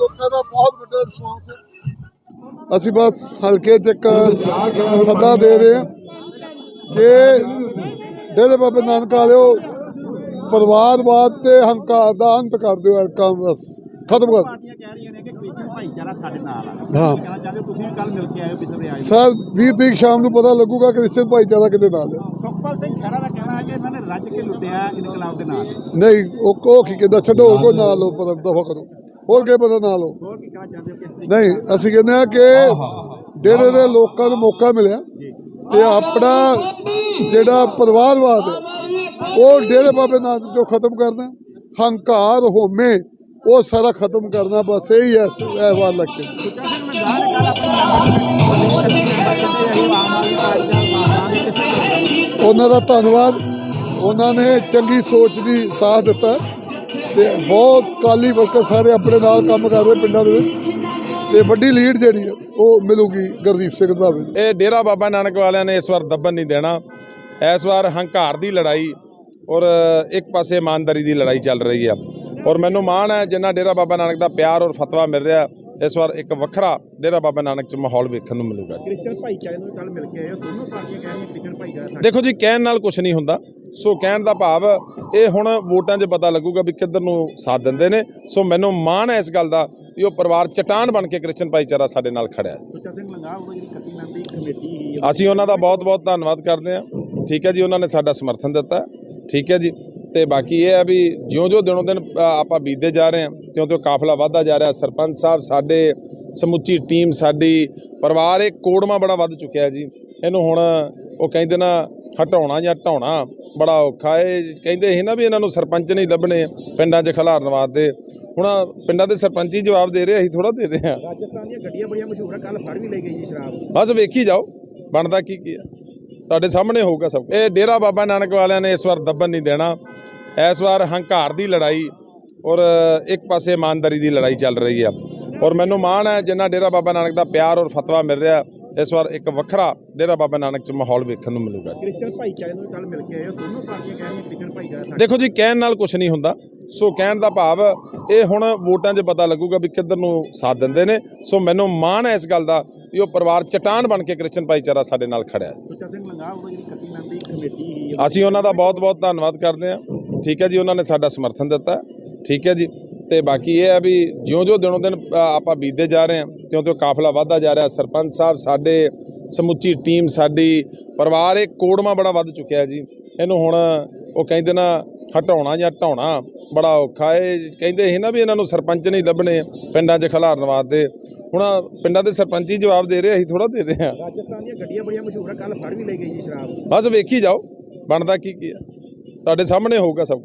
ਲੋਕਾਂ ਦਾ ਬਹੁਤ ਵੱਡਾ ਰਿਸਪਾਂਸ ਹੈ। ਅਸੀਂ ਬਸ ਹਲਕੇ 'ਚ ਇੱਕ ਸੱਦਾ ਦੇ ਰਹੇ ਹਾਂ ਕਿ ਡੇਰੇ ਬਾਬੇ ਨਾਨਕ ਵਾਲਿਓ ਪਰਿਵਾਰਵਾਦ ਤੇ ਹੰਕਾਰ ਦਾ ਅੰਤ ਕਰ ਦਿਓ ਕੰਮ ਬਸ। ਖਤਮ ਕਰ। ਸਰ 20 ਤਰੀਕ ਸ਼ਾਮ ਨੂੰ ਪਤਾ ਲੱਗੂਗਾ ਕਿ ਕ੍ਰਿਸਚਨ ਭਾਈਚਾਰਾ ਕਿਤੇ ਨਾਲ ਹੈ। ਸੁਖਪਾਲ ਸਿੰਘ ਖਹਿਰਾ ਦਾ ਕਹਿਣਾ ਹੈ ਕਿ ਇਹਨਾਂ ਨੇ ਰੱਜ ਕੇ ਲੁੱਟਿਆ ਇਨਕਲਾਬ ਦੇ ਨਾਲ। ਨਹੀਂ ਉਹ ਕੋ ਕੀ ਕਹਿੰਦਾ ਛੱਡੋ ਹੋਰ ਕੋ ਨਾਲ ਲਓ ਪਤਾ ਦਫਾ ਕਰੋ। ਹੋਰ ਕੀ ਪਤਾ ਨਾਲ ਲਓ। ਹੋਰ ਕੀ ਕਹਿਣਾ ਚਾਹੁੰਦੇ ਹੋ ਕਿਸ ਤਰੀਕੇ ਨਹੀਂ ਅਸੀਂ ਕਹਿੰਦੇ ਆ ਕਿ ਡੇਰੇ ਦੇ ਲੋਕਾਂ ਨੂੰ ਮੌਕਾ ਮਿਲਿਆ ਤੇ ਆਪਣਾ ਜਿਹੜਾ ਪਰਿਵਾਰਵਾਦ ਹੈ ਉਹ ਡੇਰੇ ਬਾਬੇ ਨਾਨਕ ਜੋ ਖਤਮ ਕਰਨਾ ਹੰਕਾਰ ਹੋਮੇ ਉਹ ਸਾਰਾ ਖਤਮ ਕਰਨਾ ਬਸ ਇਹੀ ਹੈ ਇਹ ਵਾਰ ਲੱਗੇ ਨੇ ਉਹਨਾਂ ਦਾ ਧੰਨਵਾਦ। ਉਹਨਾਂ ਨੇ ਚੰਗੀ ਸੋਚ ਦੀ ਸਾਥ ਦਿੱਤਾ। ਤੇ ਬਹੁਤ ਕਾਲੀ ਵਰਕਰ ਸਾਰੇ ਆਪਣੇ ਨਾਲ ਕੰਮ ਕਰ ਰਹੇ ਪਿੰਡਾਂ ਦੇ ਵਿੱਚ। ਤੇ ਵੱਡੀ ਲੀਡ ਜਿਹੜੀ ਹੈ ਉਹ ਮਿਲੂਗੀ ਗੁਰਦੀਪ ਸਿੰਘ ਰੰਧਾਵੇ ਨੂੰ ਇਹ ਡੇਰਾ ਬਾਬਾ ਨਾਨਕ ਵਾਲਿਆਂ ਨੇ ਇਸ ਵਾਰ ਦੱਬਣ ਨਹੀਂ ਦੇਣਾ। ਇਸ ਵਾਰ ਹੰਕਾਰ ਦੀ ਲੜਾਈ ਔਰ ਇੱਕ ਪਾਸੇ ਇਮਾਨਦਾਰੀ ਦੀ ਲੜਾਈ ਚੱਲ ਰਹੀ ਆ। ਔਰ ਮੈਨੂੰ ਮਾਣ ਹੈ, ਜਿੰਨਾ ਡੇਰਾ ਬਾਬਾ ਨਾਨਕ ਦਾ ਪਿਆਰ ਔਰ ਫਤਵਾ ਮਿਲ ਰਿਹਾ। ਇਸ ਵਾਰ ਇੱਕ ਵੱਖਰਾ ਡੇਰਾ ਬਾਬਾ ਨਾਨਕ ਚ ਮਾਹੌਲ ਵੇਖਣ ਨੂੰ ਮਿਲੂਗਾ ਜੀ। ਕ੍ਰਿਸਚਨ ਭਾਈਚਾਰੇ ਨੂੰ ਕੱਲ ਮਿਲ ਕੇ ਆਏ ਹੋ। ਦੋਨੋਂ ਪਾਰਟੀਆਂ ਕਹਿ ਰਹੀਆਂ ਕ੍ਰਿਸਚਨ ਭਾਈਚਾਰਾ ਦੇਖੋ ਜੀ ਕਹਿਣ ਨਾਲ ਕੁਝ ਨਹੀਂ ਹੁੰਦਾ। ਸੋ ਕਹਿਣ ਦਾ ਭਾਵ ਇਹ ਹੁਣ ਵੋਟਾਂ 'ਚ ਪਤਾ ਲੱਗੂਗਾ ਵੀ ਕਿੱਧਰ ਨੂੰ ਸਾਥ ਦਿੰਦੇ ਨੇ। ਸੋ ਮੈਨੂੰ ਮਾਣ ਹੈ ਇਸ ਗੱਲ ਦਾ ਵੀ ਉਹ ਪਰਿਵਾਰ ਚਟਾਨ ਬਣ ਕੇ ਕ੍ਰਿਸਚਨ ਭਾਈਚਾਰਾ ਸਾਡੇ ਨਾਲ ਖੜਿਆ ਹੈ। ਸੁੱਚਾ ਸਿੰਘ ਲੰਗਾ ਉਹ ਜਿਹੜੀ 31 ਮੈਂਬਰੀ ਕਮੇਟੀ ਸੀ ਅਸੀਂ ਉਹਨਾਂ ਦਾ ਬਹੁਤ-ਬਹੁਤ ਧੰਨਵਾਦ ਕਰਦੇ ਹਾਂ। ਠੀਕ ਹੈ ਜੀ ਉਹਨਾਂ ਨੇ ਸਾਡਾ ਸਮਰਥਨ ਦਿੱਤਾ। ਠੀਕ ਹੈ ਜੀ ਤੇ ਬਾਕੀ ਇਹ ਹੈ ਵੀ ਜਿਉਂ-ਜਿਉਂ ਦਿਨੋਂ ਦਿਨ ਆਪਾਂ ਬੀਤਦੇ ਜਾ ਰਹੇ ਹਾਂ। ਤਿਉਂ-ਤਿਉਂ ਕਾਫਲਾ ਵਧਦਾ ਜਾ ਰਿਹਾ? ਸਰਪੰਚ ਸਾਹਿਬ ਸਾਡੇ ਸਮੁੱਚੀ ਟੀਮ ਸਾਡੀ ਪਰਿਵਾਰ ਇਹ ਕੋੜਮਾ ਬੜਾ ਵੱਧ ਚੁੱਕਿਆ ਜੀ। ਇਹਨੂੰ ਹੁਣ ਉਹ ਕਹਿੰਦੇ ਨਾ ਹਟਾਉਣਾ ਜਾਂ ਢਾਉਣਾ ਬੜਾ ਔਖਾ ਹੈ। ਕਹਿੰਦੇ ਸੀ ਨਾ ਵੀ ਇਹਨਾਂ ਨੂੰ ਸਰਪੰਚ ਨਹੀਂ ਲੱਭਣੇ ਪਿੰਡਾਂ 'ਚ ਖਿਲਾਰਨ ਵਾਸਤੇ। ਹੁਣ ਪਿੰਡਾਂ ਦੇ ਸਰਪੰਚ ਹੀ ਜਵਾਬ ਦੇ ਰਹੇ ਅਸੀਂ ਥੋੜਾ ਦੇ ਰਹੇ ਹਾਂ ਰਾਜਸਥਾਨ ਦੀਆਂ ਗੱਡੀਆਂ ਬੜੀਆਂ ਮਸ਼ਹੂਰ ਆ ਕੱਲ ਫੜ ਵੀ ਲਈ ਗਈ ਜੀ ਸ਼ਰਾਬ। ਬਸ ਵੇਖੀ ਜਾਓ ਬਣਦਾ ਕੀ ਕੀ ਆ। ਤੁਹਾਡੇ ਸਾਹਮਣੇ ਹੋਊਗਾ ਸਭ। ਇਹ ਡੇਰਾ ਬਾਬਾ ਨਾਨਕ ਵਾਲਿਆਂ ਨੇ ਇਸ ਵਾਰ ਦੱਬਣ ਨਹੀਂ ਦੇਣਾ। ਇਸ ਵਾਰ ਹੰਕਾਰ ਦੀ ਲੜਾਈ ਔਰ ਇੱਕ ਪਾਸੇ ਇਮਾਨਦਾਰੀ ਦੀ ਲੜਾਈ ਚੱਲ ਰਹੀ ਆ। ਔਰ ਮੈਨੂੰ ਮਾਣ ਹੈ ਜਿੰਨਾ ਡੇਰਾ ਬਾਬਾ ਨਾਨਕ ਦਾ ਪਿਆਰ ਔਰ ਫਤਵਾ ਮਿਲ ਰਿਹਾ ਇਸ ਵਾਰ ਇੱਕ ਵੱਖਰਾ ਡੇਰਾ ਬਾਬਾ ਨਾਨਕ ਚ ਮਾਹੌਲ ਵੇਖਣ ਨੂੰ ਮਿਲੂਗਾ ਜੀ। ਕ੍ਰਿਸਚਨ ਭਾਈਚਾਰੇ ਨੂੰ ਕੱਲ ਮਿਲ ਕੇ ਆਏ ਦੋਨੋਂ ਪਾਰਟੀਆਂ ਕਹਿ ਰਹੀਆਂ ਕ੍ਰਿਸਚਨ ਭਾਈਚਾਰਾ ਸਾਡੇ ਦੇਖੋ ਜੀ ਕਹਿਣ ਨਾਲ ਕੁਝ ਨਹੀਂ ਹੁੰਦਾ। ਸੋ ਕਹਿਣ ਦਾ ਭਾਵ ਇਹ ਹੁਣ ਵੋਟਾਂ 'ਚ ਪਤਾ ਲੱਗੂਗਾ ਵੀ ਕਿੱਧਰ ਨੂੰ ਸਾਥ ਦਿੰਦੇ ਨੇ। ਸੋ ਮੈਨੂੰ ਮਾਣ ਹੈ ਇਸ ਗੱਲ ਦਾ ਵੀ ਉਹ ਪਰਿਵਾਰ ਚਟਾਨ ਬਣ ਕੇ ਕ੍ਰਿਸਚਨ ਭਾਈਚਾਰਾ ਸਾਡੇ ਨਾਲ ਖੜਿਆ ਹੈ। ਸੁੱਚਾ ਸਿੰਘ ਲੰਗਾ ਉਹ ਜਿਹੜੀ 31 ਮੈਂਬਰੀ ਕਮੇਟੀ ਸੀ ਅਸੀਂ ਉਹਨਾਂ ਦਾ ਬਹੁਤ-ਬਹੁਤ ਧੰਨਵਾਦ ਕਰਦੇ ਹਾਂ। ਠੀਕ ਹੈ ਜੀ ਉਹਨਾਂ ਨੇ ਸਾਡਾ ਸਮਰਥਨ ਦਿੱਤਾ ਠੀਕ ਹੈ ਜੀ। ਤੇ ਬਾਕੀ ਇਹ ਹੈ ਵੀ ਜਿਉਂ-ਜਿਉਂ ਦਿਨੋਂ ਦਿਨ ਆਪਾਂ ਬੀਤਦੇ ਜਾ ਰਹੇ ਹਾਂ ਤਿਉਂ-ਤਿਉਂ ਕਾਫਲਾ ਵਧਦਾ ਜਾ ਰਿਹਾ। ਸਰਪੰਚ ਸਾਹਿਬ ਸਾਡੇ ਸਮੁੱਚੀ ਟੀਮ ਸਾਡੀ ਪਰਿਵਾਰ ਇਹ ਕੋੜਮਾ ਬੜਾ ਵੱਧ ਚੁੱਕਿਆ ਜੀ। ਇਹਨੂੰ ਹੁਣ ਉਹ ਕਹਿੰਦੇ ਨਾ ਹਟਾਉਣਾ ਜਾਂ ਢਾਉਣਾ ਬੜਾ ਔਖਾ। ਹੈ ਕਹਿੰਦੇ ਸੀ ਨਾ ਵੀ ਇਹਨਾਂ ਨੂੰ ਸਰਪੰਚ ਨਹੀਂ ਲੱਭਣੇ ਪਿੰਡਾਂ 'ਚ ਖਿਲਾਰਨ ਵਾਸਤੇ। ਹੁਣ ਪਿੰਡਾਂ ਦੇ ਸਰਪੰਚ ਹੀ ਜਵਾਬ ਦੇ ਰਹੇ ਅਸੀਂ ਥੋੜਾ ਦੇ ਰਹੇ ਹਾਂ। ਰਾਜਸਥਾਨ ਦੀਆਂ ਗੱਡੀਆਂ ਬੜੀਆਂ ਮਸ਼ਹੂਰ ਆ ਕੱਲ ਫੜ ਵੀ ਲਈ ਗਈ ਜੀ ਸ਼ਰਾਬ। ਬਸ ਵੇਖੀ ਜਾਓ ਬਣਦਾ ਕੀ ਕੀ ਆ। ਤੁਹਾਡੇ ਸਾਹਮਣੇ ਹੋਊਗਾ ਸਭ।